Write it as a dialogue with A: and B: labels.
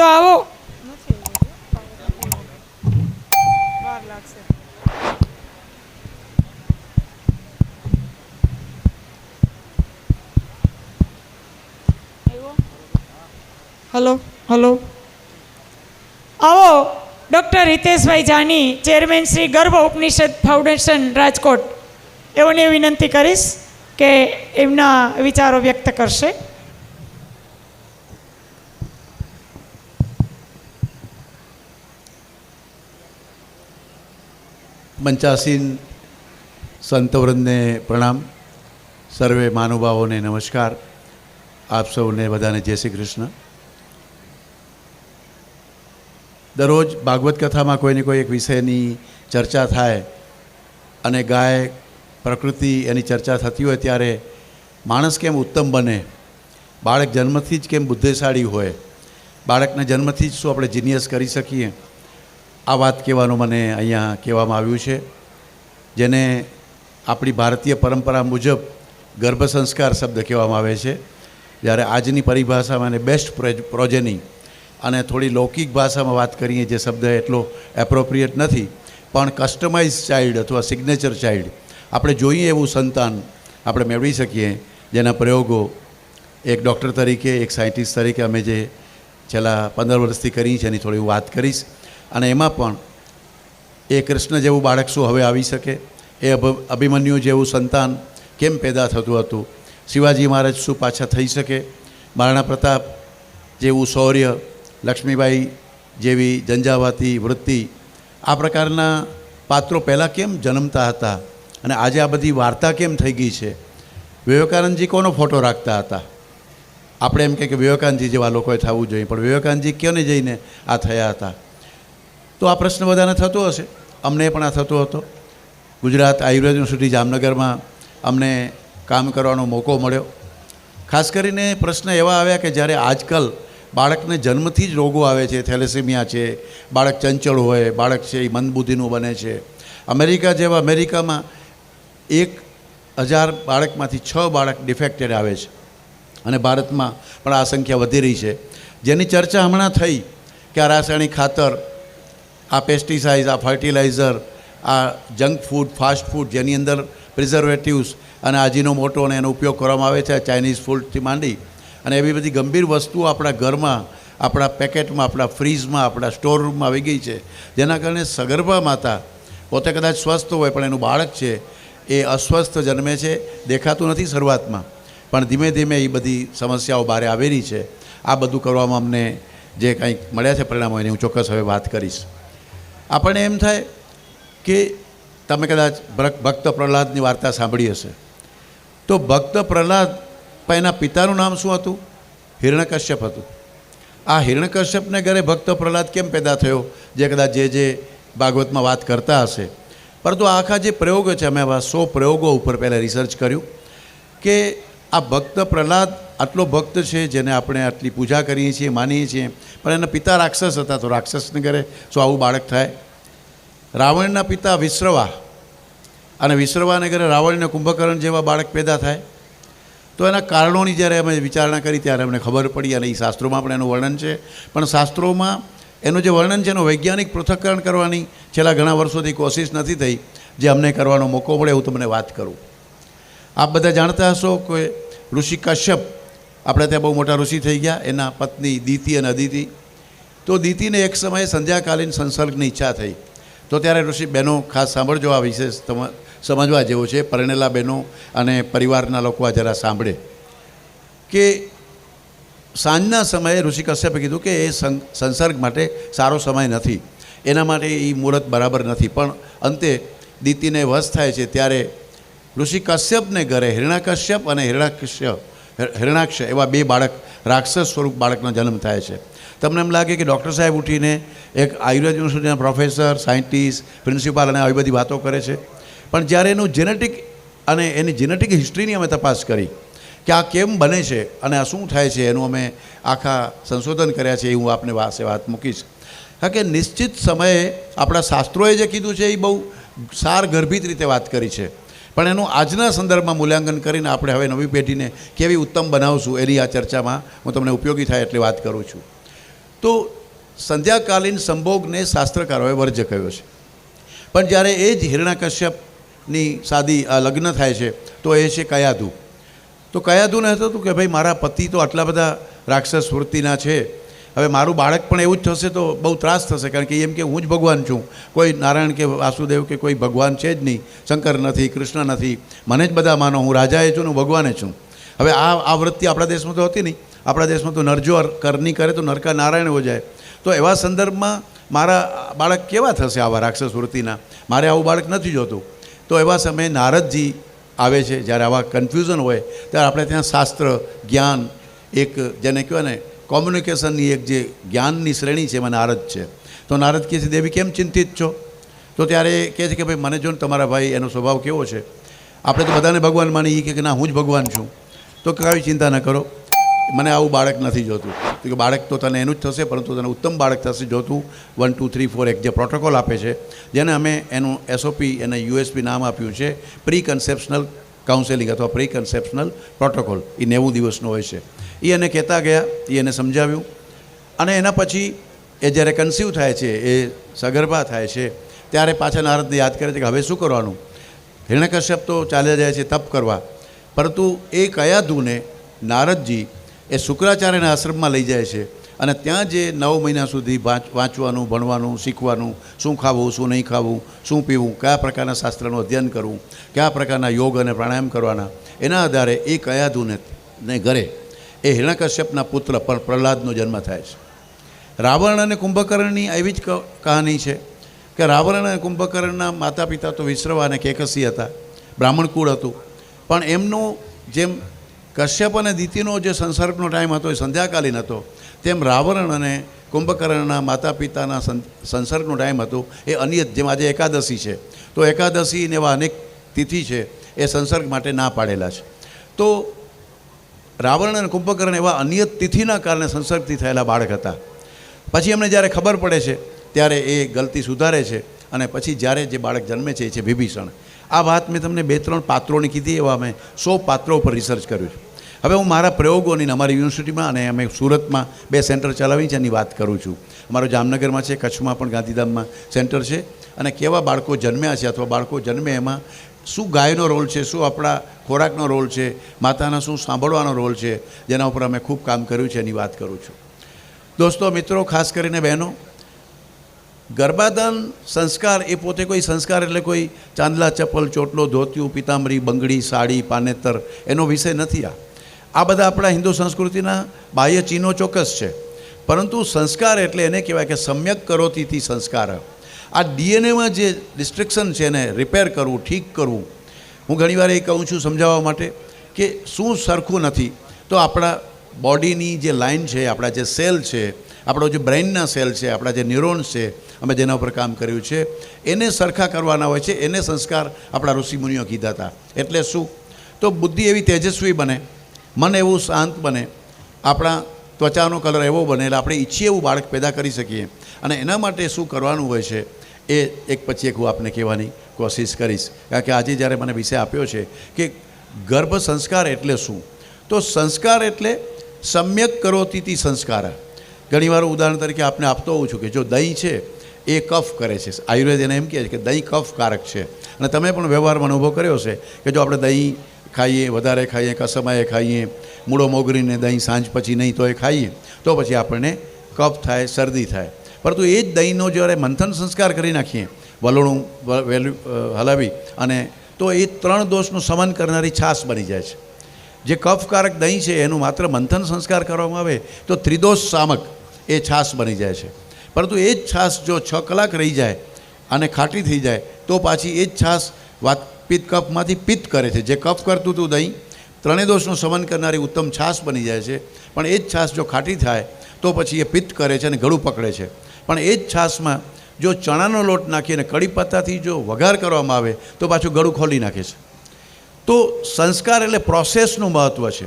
A: તો આવો. Hello hello. આવો, doctor Hiteshbhai Jani, chairman Shri Garbh Upanishad foundation, Rajkot. એઓને વિનંતી કરીશ કે એમના વિચારો વ્યક્ત કરશે.
B: મંચાસીન સંતવૃંદને પ્રણામ. સર્વે મહાનુભાવોને નમસ્કાર. આપ સૌને બધાને જય શ્રી કૃષ્ણ. દરરોજ ભાગવત કથામાં કોઈને કોઈ એક વિષયની ચર્ચા થાય અને ગાય પ્રકૃતિ એની ચર્ચા થતી હોય ત્યારે માણસ કેમ ઉત્તમ બને? બાળક જન્મથી જ કેમ બુદ્ધિશાળી હોય? બાળકને જન્મથી જ શું આપણે જીનિયસ કરી શકીએ? આ વાત કહેવાનું મને અહીંયા કહેવામાં આવ્યું છે. જેને આપણી ભારતીય પરંપરા મુજબ ગર્ભ સંસ્કાર શબ્દ કહેવામાં આવે છે. જ્યારે આજની પરિભાષામાં એને બેસ્ટ પ્રોજેની અને થોડી લૌકિક ભાષામાં વાત કરીએ જે શબ્દ એટલો એપ્રોપ્રિએટ નથી, પણ કસ્ટમાઇઝ ચાઇલ્ડ અથવા સિગ્નેચર ચાઇલ્ડ આપણે જોઈએ એવું સંતાન આપણે મેળવી શકીએ, જેના પ્રયોગો એક ડૉક્ટર તરીકે, એક સાયન્ટિસ્ટ તરીકે અમે જે છેલ્લા પંદર વર્ષથી કરી છે એની થોડી વાત કરીશ. અને એમાં પણ એ કૃષ્ણ જેવું બાળક શું હવે આવી શકે? એ અભિમન્યુ જેવું સંતાન કેમ પેદા થતું હતું? શિવાજી મહારાજ શું પાછા થઈ શકે? મહારાણા પ્રતાપ જેવું શૌર્ય, લક્ષ્મીબાઈ જેવી ઝંઝાવાતી વૃત્તિ, આ પ્રકારના પાત્રો પહેલાં કેમ જન્મતા હતા? અને આજે આ બધી વાર્તા કેમ થઈ ગઈ છે? વિવેકાનંદજી કોનો ફોટો રાખતા હતા? આપણે એમ કહે કે વિવેકાનંદજી જેવા લોકોએ થવું જોઈએ, પણ વિવેકાનંદજી ક્યોને જઈને આ થયા હતા? તો આ પ્રશ્ન બધાને થતો હશે. અમને પણ આ થતો હતો. ગુજરાત આયુર્વેદ યુનિવર્સિટી જામનગરમાં અમને કામ કરવાનો મોકો મળ્યો. ખાસ કરીને પ્રશ્ન એવા આવ્યા કે જ્યારે આજકાલ બાળકને જન્મથી જ રોગો આવે છે, થેલેસેમિયા છે, બાળક ચંચળ હોય, બાળક છે એ મંદબુદ્ધિનું બને છે. અમેરિકા જેવા અમેરિકામાં એક હજાર બાળકમાંથી છ બાળક ડિફેક્ટેડ આવે છે. અને ભારતમાં પણ આ સંખ્યા વધી રહી છે. જેની ચર્ચા હમણાં થઈ કે આ રાસાયણિક ખાતર આ પેસ્ટિસાઇડ આ ફર્ટિલાઇઝર આ જંક ફૂડ ફાસ્ટ ફૂડ જેની અંદર પ્રિઝર્વેટિવ્સ અને આજીનો મોટો અને એનો ઉપયોગ કરવામાં આવે છે ચાઇનીઝ ફૂડથી માંડી. અને એવી બધી ગંભીર વસ્તુઓ આપણા ઘરમાં, આપણા પેકેટમાં, આપણા ફ્રીજમાં આપણા સ્ટોર રૂમમાં આવી ગઈ છે. જેના કારણે સગર્ભા માતા પોતે કદાચ સ્વસ્થ હોય, પણ એનું બાળક છે, એ અસ્વસ્થ જન્મે છે, દેખાતું નથી શરૂઆતમાં. પણ ધીમે ધીમે એ બધી સમસ્યાઓ બહાર આવેલી છે. આ બધું કરવામાં અમને જે કંઈક મળ્યા છે પરિણામો, એની હું ચોક્કસ હવે વાત કરીશ. આપણને એમ થાય કે તમે કદાચ ભક્ત પ્રહલાદની વાર્તા સાંભળી હશે. તો ભક્ત પ્રહલાદ એના પિતાનું નામ શું હતું? હિરણ્યકશ્યપ હતું. આ હિરણ્યકશ્યપને ઘરે ભક્ત પ્રહલાદ કેમ પેદા થયો? જે કદાચ જે જે ભાગવતમાં વાત કરતા હશે. પરંતુ આખા જે પ્રયોગો છે, અમે આવા સો પ્રયોગો ઉપર પહેલાં રિસર્ચ કર્યું કે આ ભક્ત પ્રહલાદ આટલો ભક્ત છે જેને આપણે આટલી પૂજા કરીએ છીએ, માનીએ છીએ. પણ એના પિતા રાક્ષસ હતા, તો રાક્ષસને ઘરે શું આવું બાળક થાય. રાવણના પિતા વિશ્રવા અને વિશ્રવાને ઘરે રાવણને કુંભકર્ણ જેવા બાળક પેદા થાય. તો એના કારણોની જ્યારે અમે વિચારણા કરી ત્યારે અમને ખબર પડી અને એ શાસ્ત્રોમાં પણ એનું વર્ણન છે. પણ શાસ્ત્રોમાં એનું જે વર્ણન છે એનું વૈજ્ઞાનિક પૃથક્કરણ કરવાની છેલ્લા ઘણા વર્ષોથી કોશિશ નથી થઈ જે અમને કરવાનો મોકો મળે હું તમને વાત કરું. આપ બધા જાણતા હશો કે ઋષિ કશ્યપ આપણે ત્યાં બહુ મોટા ઋષિ થઈ ગયા, એના પત્ની દીતિ અને અદિતિ. તો દીતિને એક સમયે સંધ્યાકાલીન સંસર્ગની ઈચ્છા થઈ. તો ત્યારે ઋષિ, બહેનો, ખાસ સાંભળજો આ વિશેષ સમજવા જેવો છે, પરણેલા બહેનો અને પરિવારના લોકો આ જરા સાંભળે. કે સાંજના સમયે ઋષિ કશ્યપે કીધું કે એ સંસર્ગ માટે સારો સમય નથી. એના માટે એ મુહૂર્ત બરાબર નથી. પણ અંતે દીતિને વશ થાય છે. ત્યારે ઋષિ કશ્યપને ઘરે હિરણાકશ્યપ અને હિરણાકશ્ય હિરણાક્ષ એવા બે બાળક, રાક્ષસ સ્વરૂપ બાળકનો જન્મ થાય છે. તમને એમ લાગે કે ડૉક્ટર સાહેબ ઉઠીને એક આયુર્વેદ યુનિવર્સિટીના પ્રોફેસર, સાયન્ટિસ્ટ, પ્રિન્સિપાલ અને આવી બધી વાતો કરે છે. પણ જ્યારે એનું જેનેટિક અને એની જેનેટિક હિસ્ટ્રીની અમે તપાસ કરી કે આ કેમ બને છે અને આ શું થાય છે એનું અમે આખા સંશોધન કર્યા છે, એ હું આપને વાસે વાત મૂકીશ. કારણ કે નિશ્ચિત સમયે આપણા શાસ્ત્રોએ જે કીધું છે, એ બહુ સાર ગર્ભિત રીતે વાત કરી છે. પણ એનું આજના સંદર્ભમાં મૂલ્યાંકન કરીને આપણે હવે નવી પેઢીને કેવી ઉત્તમ બનાવશું એની આ ચર્ચામાં હું તમને ઉપયોગી થાય એટલી વાત કરું છું. તો સંધ્યાકાલીન સંભોગને શાસ્ત્રકારોએ વર્જ્ય કહ્યો છે. પણ જ્યારે એ જ હિરણાકશ્યપની સાદી લગ્ન થાય છે, તો એ છે કયાધુ. તો કયાધુને હતું કે ભાઈ મારા પતિ તો આટલા બધા રાક્ષસ વૃત્તિના છે હવે મારું બાળક પણ એવું જ થશે તો બહુ ત્રાસ થશે, કારણ કે એમ કે હું જ ભગવાન છું. કોઈ નારાયણ કે વાસુદેવ કે કોઈ ભગવાન છે જ નહીં, શંકર નથી, કૃષ્ણ નથી. મને જ બધા માનો, હું રાજાએ છું ને હું ભગવાને છું. હવે આ આ વૃત્તિ આપણા દેશમાં તો હતી નહીં. આપણા દેશમાં તો નરજો કરની કરે તો નરકા નારાયણ હો જાય. તો એવા સંદર્ભમાં મારા બાળક કેવા થશે આવા રાક્ષસ વૃત્તિના? મારે આવું બાળક નથી જોતું. તો એવા સમયે નારદજી આવે છે, જ્યારે આવા કન્ફ્યુઝન હોય, ત્યારે આપણે ત્યાં શાસ્ત્ર, જ્ઞાન, એક જેને કહેવાય ને કોમ્યુનિકેશનની એક જે જ્ઞાનની શ્રેણી છે મને નારદ છે. તો નારદ કહે છે, દેવી, કેમ ચિંતિત છો? તો ત્યારે કહે છે કે, ભાઈ, મને જો ને તમારા ભાઈ એનો સ્વભાવ કેવો છે? આપણે તો બધાને ભગવાન માની એ કે, ના, હું જ ભગવાન છું. તો કાંઈ ચિંતા ન કરો. મને આવું બાળક નથી જોતું. કે, બાળક તો તને એનું જ થશે, પરંતુ તને ઉત્તમ બાળક થશે જોતું. વન ટુ થ્રી ફોર એક જે પ્રોટોકોલ આપે છે, જેને અમે એનું એસઓપી એને યુએસપી નામ આપ્યું છે પ્રી કન્સેપ્શનલ કાઉન્સેલિંગ અથવા પ્રી કન્સેપ્શનલ પ્રોટોકોલ એ નેવું દિવસનો હોય છે. એ એને કહેતા ગયા એ એને સમજાવ્યું. અને એના પછી એ જ્યારે કન્સીવ થાય છે, એ સગર્ભા થાય છે, ત્યારે પાછા નારદને યાદ કરે છે કે હવે શું કરવાનું? હિરણ્યકશ્યપ તો ચાલ્યા જાય છે તપ કરવા. પરંતુ એ કયા ધૂને નારદજી એ શુક્રાચાર્યના આશ્રમમાં લઈ જાય છે. અને ત્યાં જે નવ મહિના સુધી વાંચવાનું, ભણવાનું, શીખવાનું, શું ખાવું, શું નહીં ખાવું, શું પીવું, કયા પ્રકારના શાસ્ત્રનું અધ્યયન કરવું, કયા પ્રકારના યોગ અને પ્રાણાયામ કરવાના, એના આધારે એ કયાધુને ને ઘરે એ હિરણ્યકશ્યપના પુત્ર પર, પ્રહલાદનો જન્મ થાય છે. રાવણ અને કુંભકર્ણની એવી જ કહાની છે કે રાવણ અને કુંભકર્ણના માતા પિતા તો વિશ્રવા અને કેકસી હતા બ્રાહ્મણ કુળ હતું, પણ એમનું જેમ કશ્યપ અને દિતિનો જે સંસર્ગનો ટાઈમ હતો, એ સંધ્યાકાલીન હતો. તેમ રાવણ અને કુંભકર્ણના માતા પિતાના સંસર્ગનો ટાઈમ હતો. એ અનિયત, જેમ આજે એકાદશી છે. તો એકાદશી ને એવા અનેક તિથિ છે, એ સંસર્ગ માટે ના પાડેલા છે. તો રાવણ અને કુંભકર્ણ એવા અનિયત તિથિના કારણે સંસર્ગથી થયેલા બાળક હતા. પછી એમને જ્યારે ખબર પડે છે, ત્યારે એ ગલતી સુધારે છે અને પછી જ્યારે જે બાળક જન્મે છે, એ છે વિભીષણ. આ વાત મેં તમને બે, ત્રણ પાત્રોની કીધી, એવા મેં સો પાત્રો ઉપર રિસર્ચ કર્યું છે. હવે હું મારા પ્રયોગોની અમારી યુનિવર્સિટીમાં અને અમે સુરતમાં બે સેન્ટર ચલાવી છે, એની વાત કરું છું. અમારો જામનગરમાં છે, કચ્છમાં પણ, ગાંધીધામમાં સેન્ટર છે. અને કેવા બાળકો જન્મ્યા છે અથવા બાળકો જન્મે એમાં શું ગાયનો રોલ છે, શું આપણા ખોરાકનો રોલ છે, માતાના શું સાંભળવાનો રોલ છે, જેના ઉપર અમે ખૂબ કામ કર્યું છે, એની વાત કરું છું. દોસ્તો, મિત્રો, ખાસ કરીને બહેનો ગર્ભાધાન સંસ્કાર એ પોતે કોઈ સંસ્કાર એટલે કોઈ ચાંદલા, ચપ્પલ, ચોટલો, ધોતિયું, પિતાંબરી, બંગડી, સાડી, પાનેતર એનો વિષય નથી આ. આ બધા આપણા હિન્દુ સંસ્કૃતિના બાહ્ય ચિહ્નો ચોક્કસ છે. પરંતુ સંસ્કાર એટલે એને કહેવાય કે સમ્યક કરોતીથી સંસ્કાર. આ ડીએનએમાં જે ડિસ્ટ્રિક્શન છે એને રિપેર કરવું, ઠીક કરવું. હું ઘણીવાર એ કહું છું સમજાવવા માટે કે શું સરખું નથી. તો આપણા બોડીની જે લાઇન છે, આપણા જે સેલ છે, આપણો જે બ્રેઇનના સેલ છે, આપણા જે ન્યુરોન્સ છે અમે જેના ઉપર કામ કર્યું છે. એને સરખા કરવાના હોય છે, એને સંસ્કાર આપણા ઋષિમુનિઓ કીધા હતા. એટલે શું? તો બુદ્ધિ એવી તેજસ્વી બને, મન એવું શાંત બને, આપણા ત્વચાનો કલર એવો બને, એટલે આપણે ઈચ્છીએ એવું બાળક પેદા કરી શકીએ. અને એના માટે શું કરવાનું હોય છે, એ એક પછી એક હું આપને કહેવાની કોશિશ કરીશ. કારણ કે આજે જ્યારે મને વિષય આપ્યો છે કે ગર્ભ સંસ્કાર એટલે શું? તો સંસ્કાર એટલે સમ્યક કરોતીથી સંસ્કાર. ઘણીવાર ઉદાહરણ તરીકે આપને આપતો હોઉં છું કે જો દહીં છે, એ કફ કરે છે. આયુર્વેદ એને એમ કહે છે કે દહીં કફકારક છે. અને તમે પણ વ્યવહારમાં અનુભવ કર્યો છે કે જો આપણે દહીં ખાઈએ, વધારે ખાઈએ, કસમાએ ખાઈએ, મૂળો મોગરીને દહીં સાંજ પછી નહીં તો એ ખાઈએ, તો પછી આપણને કફ થાય, શરદી થાય. પરંતુ એ જ દહીંનો જ્યારે મંથન સંસ્કાર કરી નાખીએ, વલોણું વેલ્યુ હલાવી અને તો એ ત્રણ દોષનું સમન કરનારી છાશ બની જાય છે. જે કફકારક દહીં છે, એનું માત્ર મંથન સંસ્કાર કરવામાં આવે, તો ત્રિદોષ શામક એ છાશ બની જાય છે. પરંતુ એ જ છાશ જો છ કલાક રહી જાય અને ખાટી થઈ જાય, તો પાછી એ જ છાશ વાત પિત્ત કફમાંથી પિત્ત કરે છે. જે કફ કરતું હતું દહીં, ત્રણેય દોષનું સમન કરનારી ઉત્તમ છાશ બની જાય છે. પણ એ જ છાશ જો ખાટી થાય, તો પછી એ પિત્ત કરે છે અને ગળું પકડે છે. પણ એ જ છાશમાં જો ચણાનો લોટ નાખીને કડી પત્તાથી જો વઘાર કરવામાં આવે, તો પાછું ગળું ખોલી નાખે છે. તો સંસ્કાર એટલે પ્રોસેસનું મહત્ત્વ છે.